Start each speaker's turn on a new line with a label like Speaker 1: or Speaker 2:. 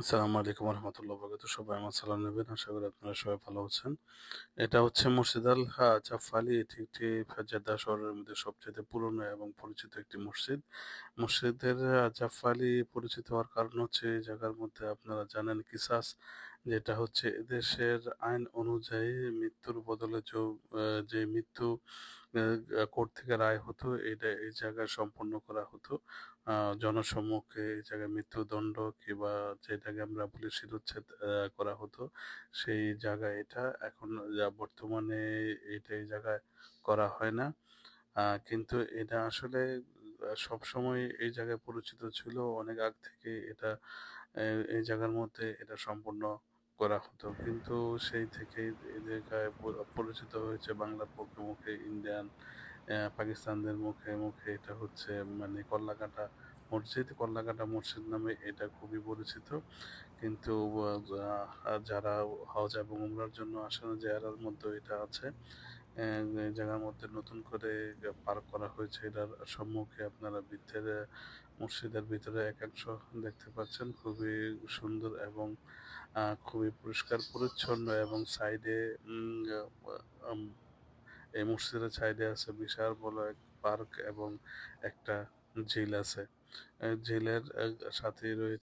Speaker 1: আসসালামু আলাইকুম রহমতুল্লাহ বরকাত। সবাই আমার সালাম নেবেন, আশা করি আপনারা সবাই ভালো আছেন। এটা হচ্ছে মসজিদ আল হা জাফালি এটি একটি জেদ্দা শহরের মধ্যে সবচেয়ে পুরনো এবং পরিচিত একটি মসজিদ। মসজিদের জাফালি পরিচিত হওয়ার কারণ হচ্ছে, এই জায়গার মধ্যে আপনারা জানেন কিসাস যেটা হচ্ছে এদেশের আইন অনুযায়ী মৃত্যুর বদলে যে মৃত্যু কোর্ট থেকে রায় হতো, এটা এই জায়গায় সম্পন্ন করা হতো। জনসম্মুখে এই জায়গায় মৃত্যুদণ্ড কিংবা যেটাকে আমরা বলি শিরোচ্ছেদ করা হতো, সেই জায়গায় এটা এখন যা বর্তমানে এটা এই জায়গায় করা হয় না। কিন্তু এটা আসলে সবসময় এই জায়গায় পরিচিত ছিল, অনেক আগ থেকে এটা এই জায়গার মধ্যে এটা সম্পূর্ণ করা হতো। কিন্তু সেই থেকে জায়গায় পরিচিত হয়েছে বাংলার পক্ষে মুখে, ইন্ডিয়ান পাকিস্তানদের মুখে মুখে এটা হচ্ছে মানে কল্লাকাটা মসজিদ। কল্লাকাটা মসজিদ নামে এটা খুবই পরিচিত। কিন্তু যারা হজ এবং উমরার জন্য আসেন জায়গার মধ্যে এটা আছে জায়গার মধ্যে নতুন করে পার্ক করা হয়েছে। এটার সম্মুখে আপনারা ভিতরে মসজিদের ভিতরে একাংশ দেখতে পাচ্ছেন। খুবই সুন্দর এবং খুবই পরিষ্কার, পরিচ্ছন্ন এবং সাইডে এই মসজিদের সাইডে আছে বিশাল বড় এক পার্ক এবং একটা ঝিল আছে। ঝিলের সাথে রয়েছে